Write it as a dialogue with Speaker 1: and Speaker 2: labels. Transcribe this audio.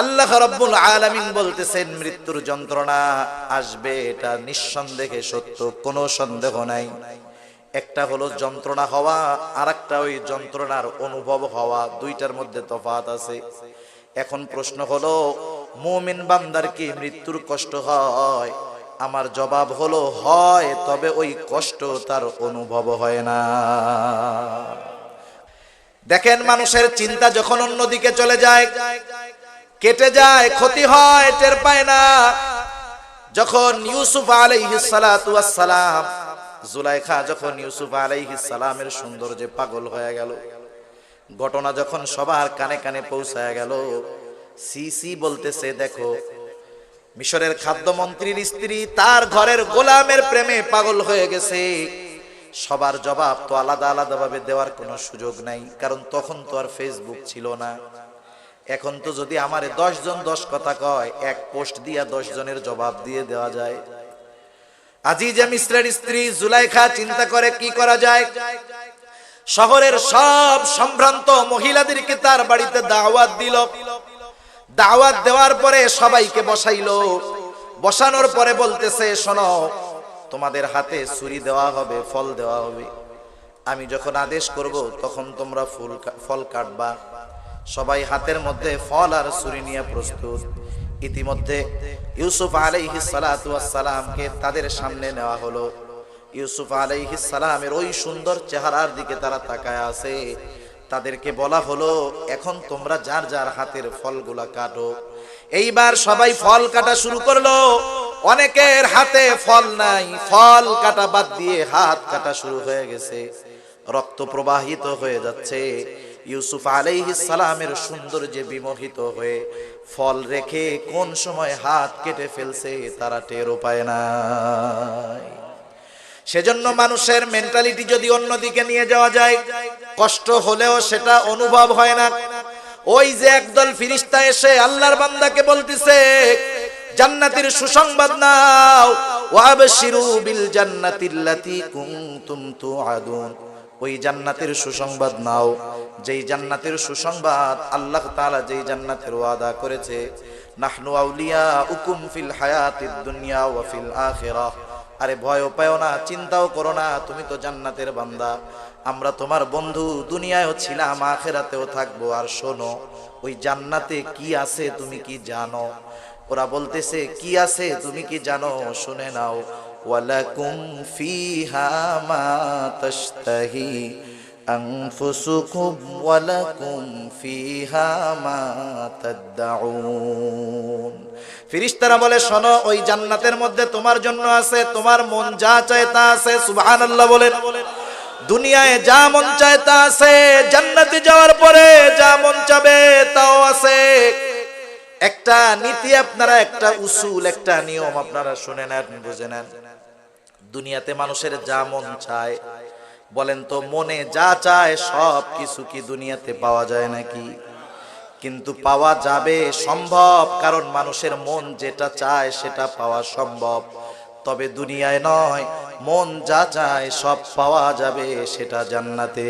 Speaker 1: আল্লাহ রব্বুল আলামিন বলতেছেন, মৃত্যুর যন্ত্রণা আসবে, এটা নিঃসন্দেহে সত্য, কোনো সন্দেহ নাই। একটা হলো যন্ত্রণা হওয়া আর একটা ওই যন্ত্রণার অনুভব হওয়া, দুইটার মধ্যে তফাত আছে। এখন প্রশ্ন হলো, মুমিন বান্দার কি মৃত্যুর কষ্ট হয়? আমার জবাব হলো, হয়, তবে ওই কষ্ট তার অনুভব হয় না। দেখেন, মানুষের চিন্তা যখন অন্যদিকে চলে যায় কেটে যায়, ক্ষতি হয়, টের পায় না। যখন ইউসুফ সালাম জুলাইখা যখন ইউসুফ সালামের সৌন্দর্যে পাগল হয়ে গেল, ঘটনা যখন সবার কানে কানে পৌঁছায় গেল, সিসি বলতেছে, দেখো, মিশরের খাদ্যমন্ত্রীর স্ত্রী তার ঘরের গোলামের প্রেমে পাগল হয়ে গেছে। সবার জবাব তো আলাদা আলাদা ভাবে দেওয়ার কোনো সুযোগ নাই, কারণ তখন তো আর ফেসবুক ছিল না। এখন তো যদি আমার দশ জন দশ কথা কয়, এক পোস্ট দিয়া দশ জনের জবাব দিয়ে দেওয়া যায়। আজিজা মিশ্রের স্ত্রী জুলাইখা চিন্তা করে কি করা যায়? শহরের সব সম্ভ্রান্ত মহিলাদেরকে তার বাড়িতে দাওয়াত দিল। দাওয়াত দেওয়ার পরে সবাইকে বসাইলো। বসানোর পরে বলতেছে, শোনো, তোমাদের হাতে ছুরি দেওয়া হবে, ফল দেওয়া হবে। আমি যখন আদেশ করব, তখন তোমরা ফুল ফল কাটবা। সবাই হাতের মধ্যে ফল আর ছুরি নিয়ে প্রস্তুত। ইতিমধ্যে ইউসুফ আলাইহি সালাতু ওয়াস সালামকে তাদের সামনে নেওয়া হলো। ইউসুফ আলাইহি সালামের ওই সুন্দর চেহারার দিকে তারা তাকায় আছে। তাদেরকে বলা হলো, এখন তোমরা যার যার হাতের ফলগুলা কাটো। এইবার সবাই ফল কাটা শুরু করল। অনেকের হাতে ফল নাই, ফল কাটা বাদ দিয়ে হাত কাটা শুরু হয়ে গেছে। রক্ত প্রবাহিত হয়ে যাচ্ছে। ইউসুফ আলাইহিস সালামের সৌন্দর্যে বিমোহিত হয়ে ফল রেখে কোন সময় হাত কেটে ফেলছে তারা টেরও পায় না সেজন্য মানুষের মেন্টালিটি যদি অন্যদিকে নিয়ে যাওয়া যায়, কষ্ট হলেও সেটা অনুভব হয় না। ওই যে একদল ফিরিস্তা এসে আল্লাহর বান্দাকে বলতেছে, জান্নাতের সুসংবাদ নাও, ওয়াবশিরু বিল জান্নাতিল্লাতি কুনতুম তুআদুন। ওই জান্নাতের সুসংবাদ নাও। যেই জান্নাতের সুসংবাদ আল্লাহ তাআলা যেই জান্নাতের ওয়াদা করেছে, নাহনু আউলিয়া উকুম ফিল হায়াতিদ দুনিয়া ওয়া ফিল আখিরাহ আরে ভয় পাও না, চিন্তাও করো না, তুমি তো জান্নাতের বান্দা। আমরা তোমার বন্ধু, দুনিয়ায়ও ছিলাম, আখেরাতেও থাকব। আর শোনো, ওই জান্নাতে কি আছে তুমি কি জানো? ওরা বলতেছে, কি আছে তুমি কি জানো? শুনে নাও। ওয়ালাকুম ফিহা মা তাশতাহি আনফুসুকুম ওয়ালাকুম ফিহা মা তাদউন ফিরিস্তারা বলে, শোনো, ওই জান্নাতের মধ্যে তোমার জন্য আছে, তোমার মন যা চায় তা আছে, সুবহানাল্লাহ বলেন। দুনিয়ায় যা মন চায় তা আছে, জান্নাতে যাওয়ার পরে যা মন চাবে তাও আছে। একটা নীতি আপনারা, একটা উসুল, একটা নিয়ম আপনারা শুনে নেন, বুঝে নেন। দুনিয়াতে মানুষের যা মন চায়। বলেন তো, মনে যা চায়, সব কিছু কি দুনিয়াতে পাওয়া যায় নাকি? কিন্তু পাওয়া যাবে সম্ভব, কারণ মানুষের মন যেটা চায়, সেটা পাওয়া সম্ভব। তবে দুনিয়ায় নয়, মন যা চায়, সব পাওয়া যাবে, সেটা জান্নাতে।